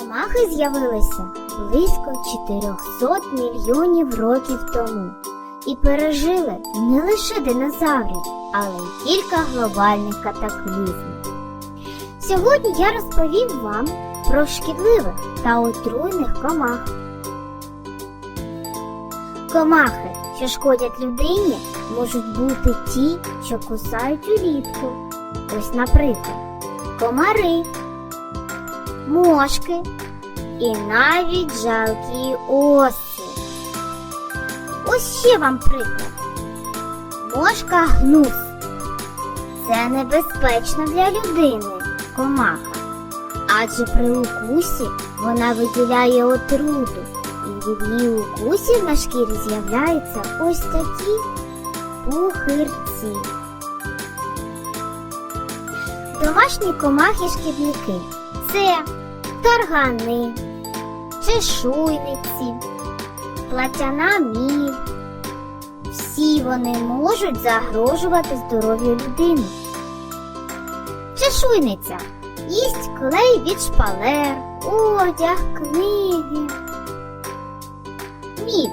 Комахи з'явилися близько 400 мільйонів років тому і пережили не лише динозаврів, але й кілька глобальних катаклізмів. Сьогодні я розповім вам про шкідливих та отруйних комах. Комахи, що шкодять людині, можуть бути ті, що кусають улітку. Ось, наприклад, комари, мошки і навіть жалкі оси. Ось ще вам приклад. Мошка гнус. Це небезпечно для людини, комаха. Адже при укусі вона виділяє отруту, і від її укусів на шкірі з'являються ось такі пухирці. Домашні комахи-шкідники це таргани, чешуйниці, платяна міль. Всі вони можуть загрожувати здоров'ю людини. Чешуйниця їсть клей від шпалер, одяг, книги. Мід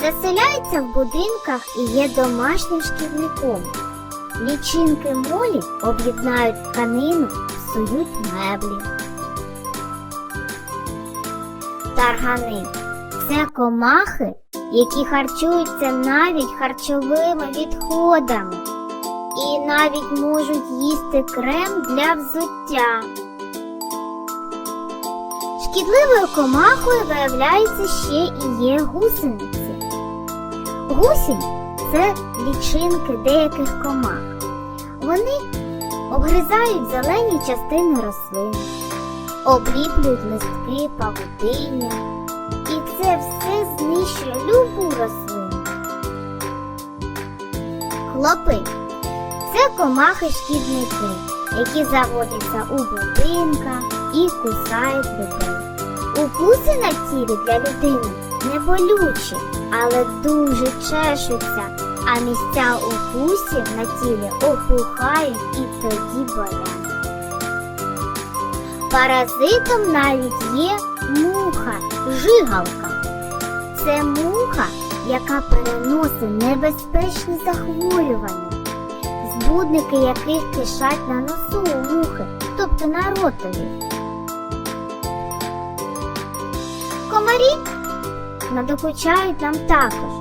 заселяється в будинках і є домашнім шкідником. Лічинки молі об'єднають тканину, псують меблі. Таргани це комахи, які харчуються навіть харчовими відходами і навіть можуть їсти крем для взуття. Шкідливою комахою виявляється ще і є гусениці. Гусінь це лічинки деяких комах. Вони обгризають зелені частини рослин, обліплюють листки, павутиння, і це все знищує любу рослину. Клопи це комахи-шкідники, які заводяться у будинках і кусають людей. Укуси на тілі для людини не болючі, але дуже чешуться, а місця укусів на тілі опухають і тоді болять. Паразитом навіть є муха, жигалка. Це муха, яка переносить небезпечні захворювання, збудники яких кишать на носу у мухи, тобто на ротові. Комарі надокучають нам також.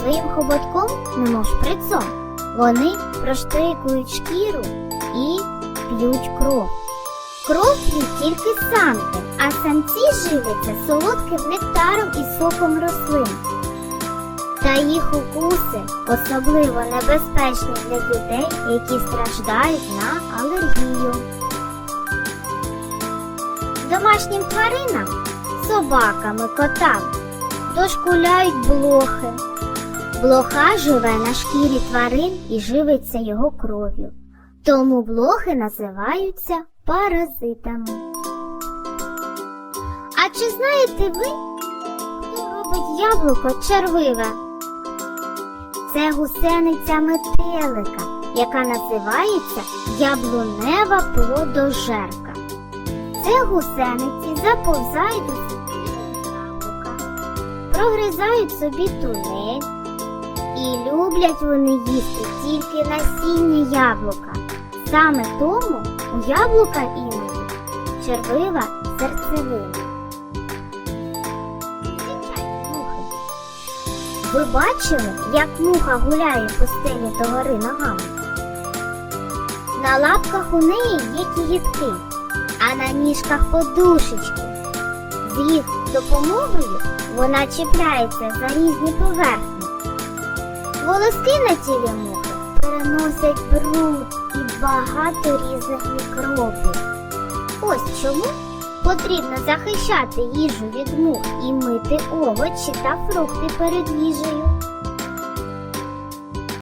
Своїм хоботком, немов шприцом, вони проштикують шкіру і п'ють кров. Кров п'ють тільки самки, а самці живляться солодким нектаром і соком рослин. Та їх укуси особливо небезпечні для людей, які страждають на алергію. Домашнім тваринам, собакам і котам дошкуляють блохи. Блоха живе на шкірі тварин і живиться його кров'ю. Тому блохи називаються паразитами. А чи знаєте ви, хто робить яблуко червиве? Це гусениця метелика, яка називається яблунева плодожерка. Це гусениці заповзають у яблука, прогризають собі тунель. І люблять вони їсти тільки насіння яблука. Саме тому у яблука іноді червива серцевина. Ви бачили, як муха гуляє по стелі до гори ногами? На лапках у неї є кігітки, а на ніжках подушечки. З їх допомогою вона чіпляється за різні поверхні. Волоски на тілі мухи переносять бруд і багато різних мікробів. Ось чому потрібно захищати їжу від мух і мити овочі та фрукти перед їжею.